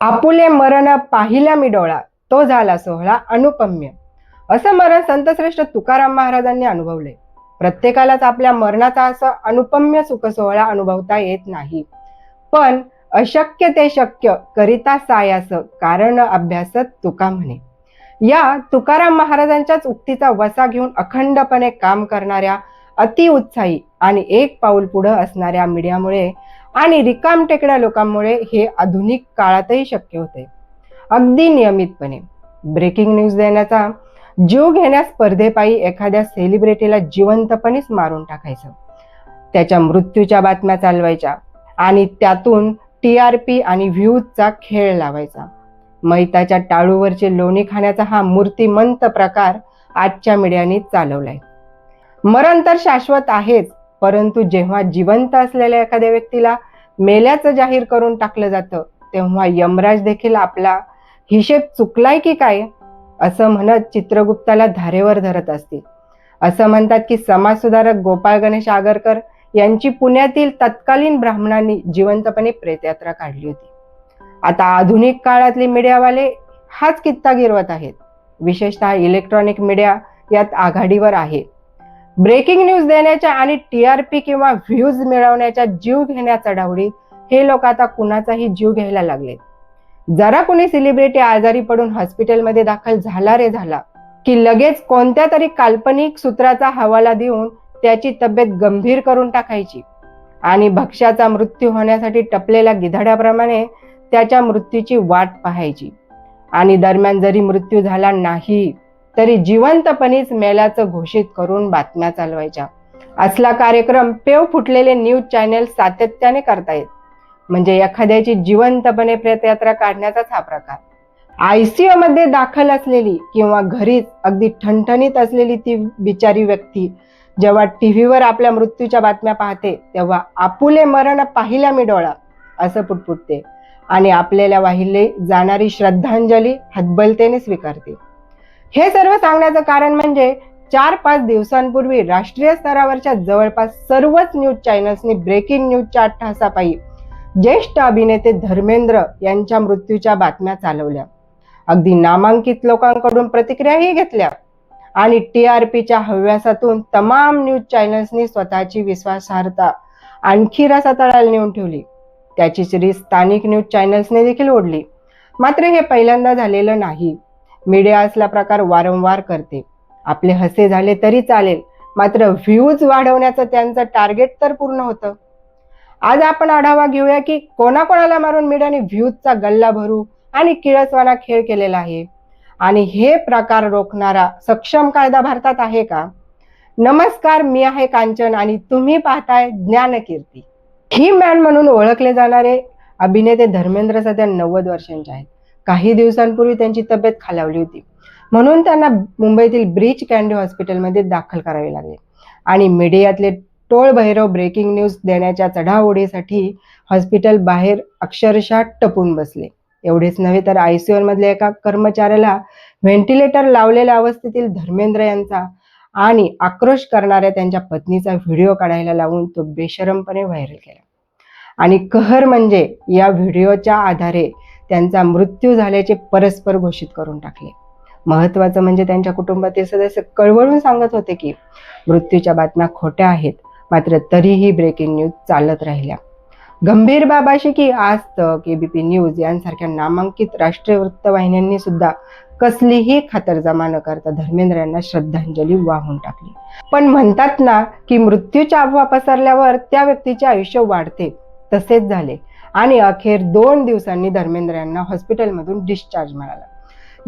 आपुले मरण पाहिला मी डोळा तो झाला सोहळा अनुपम्य. असं मरण संतश्रेष्ठ तुकाराम महाराजांनी अनुभवले. प्रत्येकालाच आपल्या मरणाचा असं अनुपम्य सुख सोहळा अनुभवता येत नाही. पण अशक्य ते शक्य करिता सायास कारण अभ्यास तुका म्हणे. या तुकाराम महाराजांच्याच उक्तीचा वसा घेऊन अखंडपणे काम करणाऱ्या अतिउत्साही आणि एक पाऊल पुढं असणाऱ्या मीडियामुळे आणि रिकाम टेकड्या लोकांमुळे हे आधुनिक काळातही शक्य होते. अगदी नियमितपणे. ब्रेकिंग न्यूज देण्याचा जीव घेण्यास स्पर्धेपायी एखाद्या सेलिब्रिटीला जिवंतपणेच मारून टाकायचं. त्याच्या मृत्यूच्या बातम्या चालवायच्या आणि त्यातून टी आर पी आणि व्ह्यूजचा खेळ लावायचा. मैताच्या टाळूवरचे लोणी खाण्याचा हा मूर्तिमंत प्रकार आजच्या मीडियाने चालवलाय. मरण तर शाश्वत आहेच परंतु जेव्हा जिवंत असलेल्या एखाद्या व्यक्तीला मेल्याचं जाहीर करून टाकलं जातं तेव्हा यमराज देखील आपला हिशेब चुकलाय की काय असं म्हणत चित्रगुप्ताला धारेवर धरत असतील. असं म्हणतात की समाजसुधारक गोपाळ गणेश आगरकर यांची पुण्यातील तत्कालीन ब्राह्मणांनी जिवंतपणे प्रेतयात्रा काढली होती. आता आधुनिक काळातले मीडियावाले हाच कित्ता गिरवत आहेत. विशेषतः इलेक्ट्रॉनिक मीडिया यात आघाडीवर आहे. ब्रेकिंग न्यूज देण्याच्या आणि टी आर पी किंवा व्ह्यूज मिळवण्याच्या जीव घेण्या डावडीत हे लोक आता कुणाचाही जीव घ्यायला लागले जरा कुणी सेलिब्रिटी आजारी पडून हॉस्पिटलमध्ये दाखल झाला रे झाला की लगेच कोणत्या तरी काल्पनिक सूत्राचा हवाला देऊन त्याची तब्येत गंभीर करून टाकायची. आणि भक्ष्याचा मृत्यू होण्यासाठी टपलेल्या गिधाड्याप्रमाणे त्याच्या मृत्यूची वाट पाहायची. आणि दरम्यान जरी मृत्यू झाला नाही तरी जिवंतपणेच मेल्याचं घोषित करून बातम्या चालवायच्या. असला कार्यक्रम पेव फुटलेले न्यूज चॅनेल सातत्याने करतायत. म्हणजे एखाद्याची जिवंतपणे प्रेतयात्रा काढण्याचाच हा प्रकार. आयसीयू मध्ये दाखल असलेली किंवा घरीच अगदी ठणठणीत असलेली ती बिचारी व्यक्ती जेव्हा टीव्हीवर आपल्या मृत्यूच्या बातम्या पाहते तेव्हा आपुले मरण पाहिल्या मी डोळा असं पुटपुटते. आणि आपल्याला वाहिले जाणारी श्रद्धांजली हतबलतेने स्वीकारते. हे सर्व सांगण्याचं कारण म्हणजे चार पाच दिवसांपूर्वी राष्ट्रीय स्तरावरच्या जवळपास सर्वच न्यूज चॅनल्सनी ब्रेकिंग न्यूजच्या अट्टहासापायी ज्येष्ठ अभिनेते धर्मेंद्र यांच्या मृत्यूच्या बातम्या चालवल्या. अगदी नामांकित लोकांकडून प्रतिक्रियाही घेतल्या. आणि टी आर पीच्या हव्यासातून तमाम न्यूज चॅनल्सनी स्वतःची विश्वासार्हता आणखी रसातळाला नेऊन ठेवली. त्याची श्री स्थानिक न्यूज चॅनल्सने देखील ओढली. मात्र हे पहिल्यांदा झालेलं नाही. मीडिया असला प्रकार वारंवार करते. आपले हसे झाले तरी चालेल मात्र व्ह्यूज वाढवण्याचं त्यांचं टार्गेट तर पूर्ण होतं. आज आपण आढावा घेऊया की कोणाकोणाला मारून मीडियाने व्ह्यूजचा गल्ला भरू आणि किळसवाना खेळ केलेला आहे. आणि हे प्रकार रोखणारा सक्षम कायदा भारतात आहे का? नमस्कार मी आहे कांचन आणि तुम्ही पाहताय ज्ञानकीर्ती. ही मॅन म्हणून ओळखले जाणारे अभिनेते धर्मेंद्र सध्या नव्वद वर्षांचे आहेत. काही दिवसांपूर्वी त्यांची तब्येत खालावली होती. म्हणून त्यांना मुंबईतील ब्रीच कॅन्डी हॉस्पिटलमध्ये दाखल करावे लागले. आणि मीडियातले टोळ भैरव ब्रेकिंग न्यूज देण्याच्या चढाओढीसाठी हॉस्पिटल बाहेर अक्षरशः टपून बसले. एवढेच नव्हे तर आयसीयू मधल्या एका कर्मचाऱ्याला व्हेंटिलेटर लावलेल्या अवस्थेतील धर्मेंद्र यांचा आणि आक्रोश करणाऱ्या त्यांच्या पत्नीचा व्हिडिओ काढायला लावून तो बेशरमपणे व्हायरल केला. आणि कहर म्हणजे या व्हिडिओच्या आधारे त्यांचा मृत्यू झाल्याचे परस्पर घोषित करून टाकले. महत्वाचं म्हणजे त्यांच्या कुटुंबातील सदस्य कळवळून सांगत होते की मृत्यूच्या बातम्या खोट्या आहेत मात्र तरीही ब्रेकिंग न्यूज चालत राहिल्या. गंभीर बाबाशी की आज तक एबीपी न्यूज यांसारख्या नामांकित राष्ट्रीय वृत्तवाहिन्यांनी सुद्धा कसलीही खातरजमा न करता धर्मेंद्र यांना श्रद्धांजली वाहून टाकली. पण म्हणतात ना की मृत्यूच्या अफवा पसरल्यावर त्या व्यक्तीचे आयुष्य वाढते. तसेच झाले. आणि अखेर दोन दिवसांनी धर्मेंद्र यांना हॉस्पिटलमधून डिस्चार्ज मिळाला.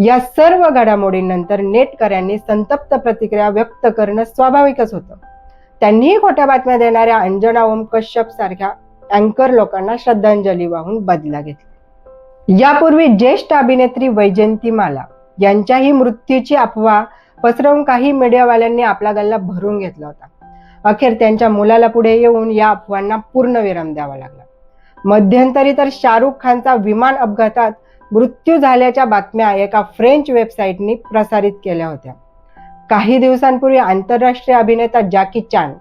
या सर्व घडामोडींनंतर नेटकऱ्यांनी संतप्त प्रतिक्रिया व्यक्त करणं स्वाभाविकच होतं. त्यांनीही खोट्या बातम्या देणाऱ्या अंजना ओम कश्यप सारख्या अँकर लोकांना श्रद्धांजली वाहून बदला घेतला. यापूर्वी ज्येष्ठ अभिनेत्री वैजयंती माला यांच्याही मृत्यूची अफवा पसरवून काही मीडियावाल्यांनी आपला गल्ला भरून घेतला होता. अखेर त्यांच्या मुलाला पुढे येऊन या अफवांना पूर्णविराम द्यावा लागला. मध्यंतरी तर शाहरुख खानचा विमान अपघातात मृत्यू झाल्याच्या बातम्या एका फ्रेंच वेबसाईटनी प्रसारित केल्या होत्या. काही दिवसांपूर्वी आंतरराष्ट्रीय अभिनेता जॅकी चान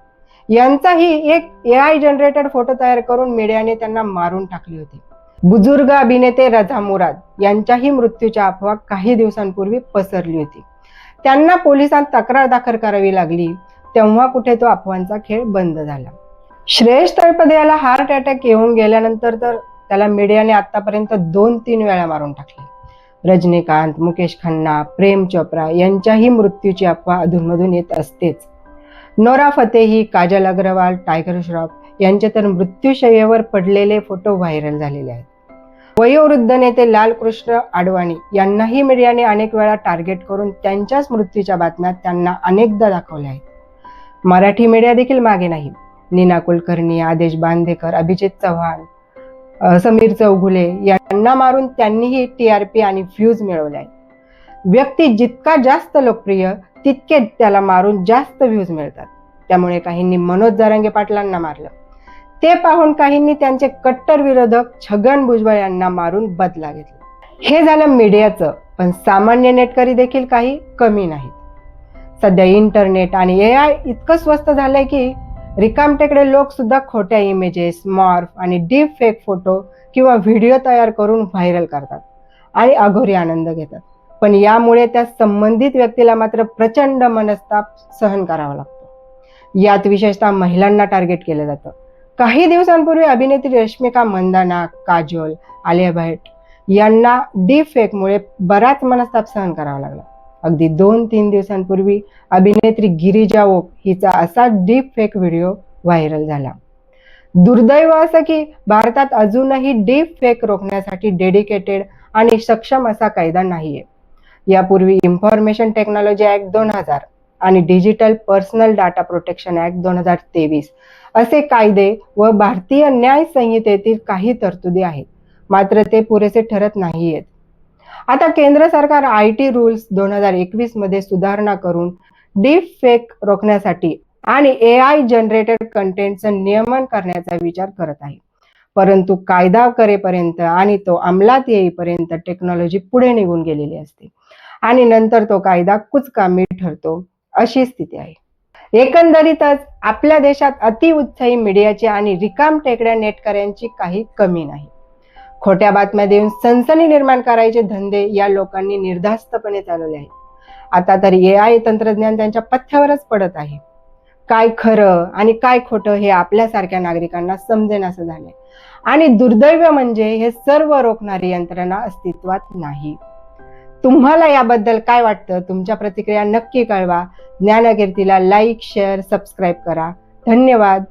यांचाही एक ए आय जनरेटेड फोटो तयार करून मीडियाने त्यांना मारून टाकले होते. बुजुर्ग अभिनेते रझा मुराद यांच्याही मृत्यूच्या अफवा काही दिवसांपूर्वी पसरली होती. त्यांना पोलिसांत तक्रार दाखल करावी लागली. तेव्हा कुठे तो अफवांचा खेळ बंद झाला. श्रेयस तळपदे याला हार्ट अटॅक येऊन गेल्यानंतर तर त्याला मीडियाने आतापर्यंत दोन तीन वेळा मारून टाकले. रजनीकांत मुकेश खन्ना प्रेम चोप्रा यांच्याही मृत्यूची अफवा अधूनमधून येत असतेच. नोरा फतेही काजल अग्रवाल टायगर श्रॉफ यांचे तर मृत्यूशय्येवर पडलेले फोटो व्हायरल झालेले आहेत. वयोवृद्ध नेते लालकृष्ण आडवाणी यांनाही मीडियाने अनेक वेळा टार्गेट करून त्यांच्याच मृत्यूच्या बातम्या त्यांना अनेकदा दाखवल्या आहेत. मराठी मीडिया देखील मागे नाही. नीना कुलकर्णी आदेश बांदेकर अभिजित चव्हाण समीर चौगुले यांना मारून त्यांनीही टी आर पी आणि व्ह्यूज मिळवले आहेत. व्यक्ती जितका जास्त लोकप्रिय तितके त्याला मारून जास्त व्ह्यूज मिळतात. त्यामुळे काहींनी मनोज जारंगे पाटलांना मारलं. ते पाहून काहींनी त्यांचे कट्टर विरोधक छगन भुजबळ यांना मारून बदला घेतला. हे झालं मीडियाचं पण सामान्य नेटकरी देखील काही कमी नाहीत. सध्या इंटरनेट आणि ए आय इतकं स्वस्त झालंय की रिकामटेकडे लोक सुद्धा खोट्या इमेजेस मॉर्फ आणि डीप फेक फोटो किंवा व्हिडिओ तयार करून व्हायरल करतात आणि अघोरी आनंद घेतात. पण यामुळे त्या संबंधित व्यक्तीला मात्र प्रचंड मनस्ताप सहन करावा लागतो. यात विशेषतः महिलांना टार्गेट केलं जातं. काही दिवसांपूर्वी अभिनेत्री रश्मिका मंदाना काजोल आलिया भट यांना डीप फेकमुळे बराच मनस्ताप सहन करावा लागला. अगदी दोन तीन दिवसांपूर्वी अभिनेत्री गिरिजा ओक हिचा असा डीप फेक व्हिडिओ व्हायरल झाला. दुर्दैव असं की भारतात अजूनही डीप फेक रोखण्यासाठी डेडिकेटेड आणि सक्षम असा कायदा नाहीये. यापूर्वी इन्फॉर्मेशन टेक्नॉलॉजी ऍक्ट दोन हजार आणि digital personal data protection act दोन हजार तेवीस असे कायदे व भारतीय न्याय संहितेतील काही तरतुदी आहेत. मात्र ते पुरेसे ठरत नाहीयेत. आता केंद्र सरकार आय टी रूल्स दोन हजार एकवीसमध्ये सुधारणा करून डीप फेक रोखण्यासाठी आणि ए आय जनरेटेड कंटेंटचं नियमन करण्याचा विचार करत आहे. परंतु कायदा करेपर्यंत आणि तो अंमलात येईपर्यंत टेक्नॉलॉजी पुढे निघून गेलेली असते. आणि नंतर तो कायदा कुचकामी ठरतो अशी स्थिती आहे. एकंदरीतच आपल्या देशात अतिउत्साही मीडियाची आणि रिकाम टेकड्या नेटकऱ्यांची काही कमी नाही. खोट्या बातम्या देऊन सनसनी निर्माण करायचे धंदे या लोकांनी निर्धास्तपणे चालवले आहेत. आता तर ए आय तंत्रज्ञान त्यांच्या पथ्यावरच पडत आहे. काय खरं आणि काय खोटं हे आपल्यासारख्या नागरिकांना समजेनासं झालंय. आणि दुर्दैव म्हणजे हे सर्व रोखणारी यंत्रणा अस्तित्वात नाही. तुम्हाला याबद्दल काय वाटतं? तुमच्या प्रतिक्रिया नक्की कळवा. ज्ञानकीर्तीला लाईक शेअर सबस्क्राईब करा. धन्यवाद.